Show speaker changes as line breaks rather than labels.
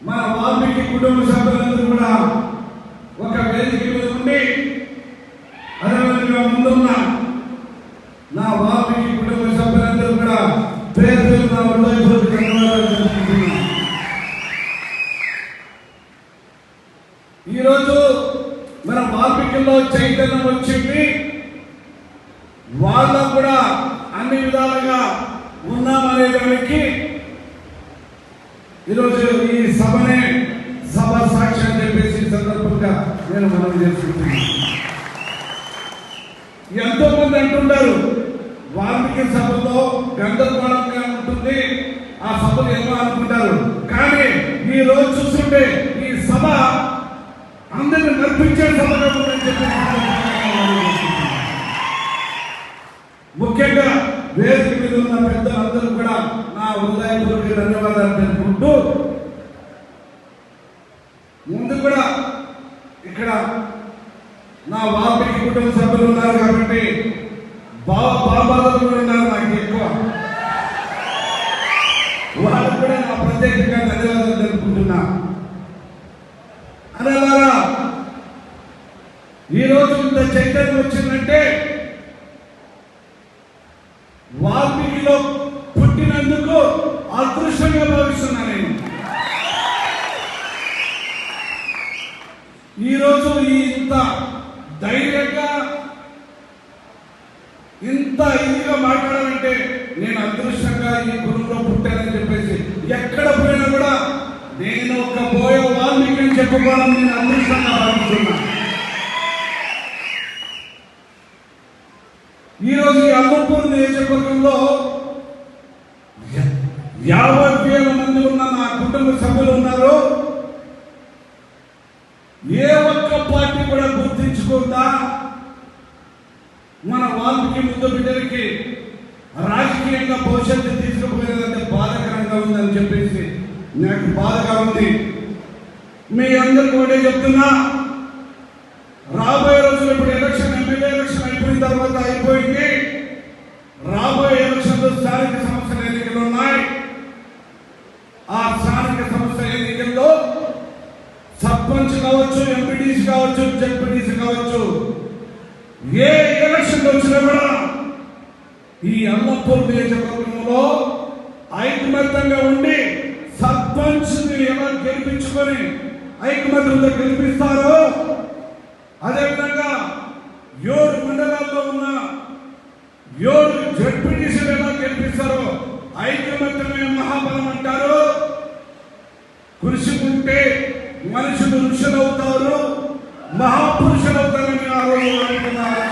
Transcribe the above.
మా మన వాల్మీకి కుటుంబ సభ్యులందరూ కూడా ఒక వేదిక మీద ఉండి అదేవిధంగా ముందున్న నా వాల్మీకి కుటుంబ సభ్యులందరూ కూడా పేరు నా ఈరోజు మన వాల్మీకిలో చైతన్యం వచ్చింది. వాళ్ళకు కూడా అన్ని విధాలుగా ఉన్నామనే దానికి ఈరోజు ఈ సభనే సభ సాక్షి అని చెప్పేసి సందర్భంగా నేను మనం చేసుకుంటున్నాను. ఎంతో మంది అంటుంటారు వాల్మీకి సభలో గందరగోళంగా ఉంటుంది ఆ సభలు ఎలా అనుకుంటారు. కానీ ఈ రోజు చూస్తుంటే ఈ సభ అందరిని నడిపించే సభగా ఉందని చెప్పి ముఖ్యంగా వేదిక ఉన్న పెద్దలందరూ కూడా నా హృదయపూర్వక ధన్యవాదాలు తెలుపుకుంటూ ముందు కూడా ఇక్కడ నా వాల్మీకి కుటుంబ సభ్యులు ఉన్నారు కాబట్టి బాబా బాబాలు కూడా ఉన్నారు నాకు ఎక్కువ. వాళ్ళు కూడా నా ప్రత్యేకంగా ధన్యవాదాలు తెలుపుకుంటున్నా. అనలారా ఈరోజు ఇంత చైతన్యం వచ్చిందంటే వాల్మీకిలో పుట్టినందుకు అదృష్టంగా భావిస్తున్నా నేను. ఈరోజు ఈ ఇంత ధైర్యంగా ఇంత ఇదిగా మాట్లాడాలంటే నేను అదృష్టంగా ఈ గురువులో పుట్టానని చెప్పేసి ఎక్కడ పోయినా కూడా నేను ఒక పోయే వాల్మీకి అని చెప్పుకోవడం నేను అదృష్టంగా భావిస్తున్నాను ఈరోజు ఈ అల్లంపూర్ నియోజకవర్గంలో యాభై వేల మంది ఉన్న నా కుటుంబ సభ్యులు ఉన్నారు ఏ ఒక్క పార్టీ కూడా గుర్తించకుండా మన వాల్మీకి ముద్దు బిడ్డలకి రాజకీయంగా భవిష్యత్తు తీసుకుపోయేదంటే బాధకరంగా ఉందని చెప్పేసి నాకు బాధగా ఉంది. మీ అందరు కూడా చెప్తున్నా రాబోయే తర్వాత అయిపోయింది. రాబోయే ఎలక్షన్లో స్థానిక సంస్థల ఎన్నికలు ఉన్నాయి. ఆ స్థానిక సంస్థల ఎన్నికల్లో సర్పంచ్ కావచ్చు ఎంపీటీసీ కావచ్చు జడ్పీటీసీ కావచ్చు ఏ ఎలక్షన్ వచ్చినా కూడా ఈ అల్లపూర్ నియోజకవర్గంలో ఐకమత్యంగా ఉండి సర్పంచ్ ఎలా గెలిపించుకొని ఐకమత్యంతో గెలిపిస్తారో అదేవిధంగా ఏడు మండలాలు ఉన్న ఎలా గెలిపిస్తారో? ఐకమత్యమే మహాబలం అంటారు. కృషి మనుషులు ఋషులవుతారు. మహాపురుషులవుతారని ఆ రోజు అనుకున్న